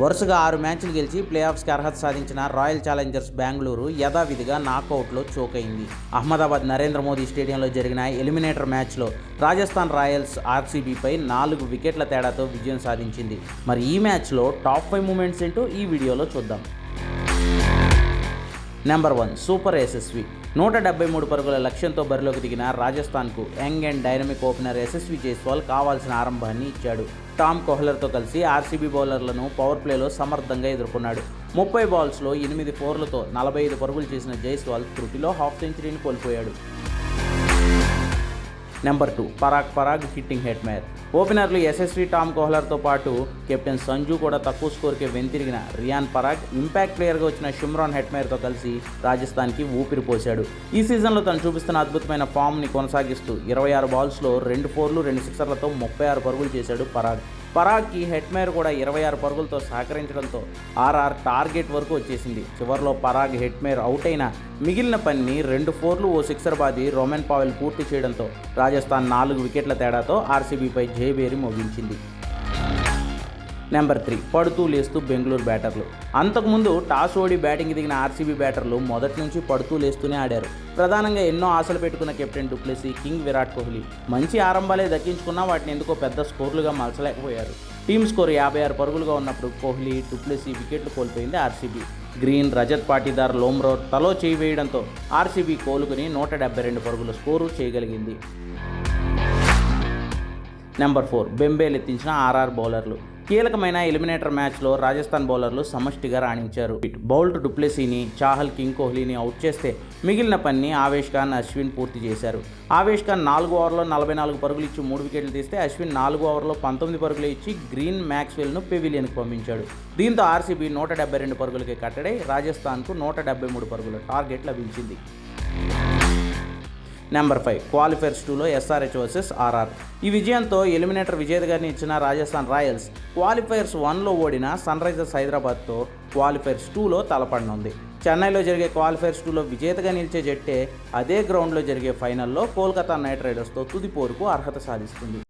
వరుసగా ఆరు మ్యాచ్లు గెలిచి ప్లే ఆఫ్స్కి అర్హత సాధించిన రాయల్ ఛాలెంజర్స్ బెంగళూరు యథావిధిగా నాకౌట్లో చోకైంది అహ్మదాబాద్ నరేంద్ర మోదీ స్టేడియంలో జరిగిన ఎలిమినేటర్ మ్యాచ్లో రాజస్థాన్ రాయల్స్ ఆర్సీబీపై నాలుగు వికెట్ల తేడాతో విజయం సాధించింది. మరి ఈ మ్యాచ్లో టాప్ ఫైవ్ మూమెంట్స్ ఏంటో ఈ వీడియోలో చూద్దాం. Number one super Yashasvi. నూట డెబ్బై మూడు పరుగుల లక్ష్యంతో బరిలోకి దిగిన రాజస్థాన్కు young and dynamic opener Yashasvi Jaiswal కావాల్సిన ఆరంభాన్ని ఇచ్చాడు. టామ్ కోహ్లర్తో కలిసి ఆర్సీబీ బౌలర్లను పవర్ ప్లేలో సమర్థంగా ఎదుర్కొన్నాడు. ముప్పై బాల్స్లో ఎనిమిది ఫోర్లతో నలభై ఐదు పరుగులు చేసిన జైస్వాల్ త్రుటిలో హాఫ్ సెంచరీని కోల్పోయాడు. Number two Parag Parag hitting Hetmyer ఓపెనర్లు యశస్వి టామ్ కోహ్లర్తో పాటు కెప్టెన్ సంజు కూడా తక్కువ స్కోర్కే వెంతిరిగిన రియాన్ పరాగ్ ఇంపాక్ట్ ప్లేయర్గా వచ్చిన షిమ్రాన్ హెట్మేర్తో కలిసి రాజస్థాన్కి ఊపిరి పోశాడు. ఈ సీజన్లో తను చూపిస్తున్న అద్భుతమైన ఫామ్ని కొనసాగిస్తూ ఇరవై ఆరు బాల్స్లో రెండు ఫోర్లు రెండు సిక్సర్లతో ముప్పై ఆరు పరుగులు చేశాడు పరాగ్. పరాగ్కి హెట్మేర్ కూడా ఇరవై ఆరు పరుగులతో సహకరించడంతో ఆర్ఆర్ టార్గెట్ వరకు వచ్చేసింది. చివరిలో పరాగ్ హెట్మేర్ అవుట్ అయిన మిగిలిన పనిని రెండు ఫోర్లు ఓ సిక్సర్ బాది రోమన్ పావెల్ పూర్తి చేయడంతో రాజస్థాన్ నాలుగు వికెట్ల తేడాతో ఆర్సీబీపై జయబేరి మోగించింది. నెంబర్ త్రీ పడుతూ లేస్తూ బెంగళూరు బ్యాటర్లు. అంతకుముందు టాస్ ఓడి బ్యాటింగ్ దిగిన ఆర్సీబీ బ్యాటర్లు మొదటి నుంచి పడుతూ లేస్తూనే ఆడారు. ప్రధానంగా ఎన్నో ఆశలు పెట్టుకున్న captain du Plessis king Virat Kohli. మంచి ఆరంభాలే దక్కించుకున్నా వాటిని ఎందుకో పెద్ద స్కోర్లుగా మలచలేకపోయారు. టీమ్ స్కోర్ యాభై ఆరు పరుగులుగా ఉన్నప్పుడు కోహ్లీ డుప్లెసీ వికెట్లు కోల్పోయింది ఆర్సీబీ. గ్రీన్ రజత్ పాటీదార్ లోమ్రోర్ తలో చేయి వేయడంతో ఆర్సీబీ కోలుకుని నూట డెబ్బై రెండు పరుగుల స్కోరు చేయగలిగింది. నెంబర్ ఫోర్ బెంబేలు ఎత్తించిన ఆర్ఆర్ బౌలర్లు. కీలకమైన ఎలిమినేటర్ మ్యాచ్లో రాజస్థాన్ బౌలర్లు సమష్టిగా రాణించారు. బౌల్ట్ డుప్లెసీని చాహల్ కింగ్ కోహ్లీని అవుట్ చేస్తే మిగిలిన పనిని ఆవేష్ ఖాన్ అశ్విన్ పూర్తి చేశారు. ఆవేష్ ఖాన్ నాలుగు ఓవర్లో నలభై నాలుగు పరుగులు ఇచ్చి మూడు వికెట్లు తీస్తే అశ్విన్ నాలుగు ఓవర్లో పంతొమ్మిది పరుగులు ఇచ్చి గ్రీన్ మ్యాక్స్వెల్ను పెవిలియన్కి పంపించాడు. దీంతో ఆర్సీబీ నూట డెబ్బై రెండు పరుగులకి కట్టడై రాజస్థాన్కు నూట డెబ్బై మూడు పరుగుల టార్గెట్ లభించింది. Number five. క్వాలిఫైర్స్ టూలో ఎస్ఆర్హెచ్ వర్సెస్ ఆర్ఆర్. ఈ విజయంతో ఎలిమినేటర్ విజేత గారిని ఇచ్చిన రాజస్థాన్ రాయల్స్ క్వాలిఫైర్స్ వన్లో ఓడిన సన్ రైజర్స్ హైదరాబాద్తో క్వాలిఫైర్స్ టూలో తలపడనుంది. చెన్నైలో జరిగే క్వాలిఫైర్స్ టూలో విజేతగా నిలిచే జట్టే అదే గ్రౌండ్లో జరిగే ఫైనల్లో కోల్కతా నైట్ రైడర్స్తో తుది పోరుకు అర్హత సాధిస్తుంది.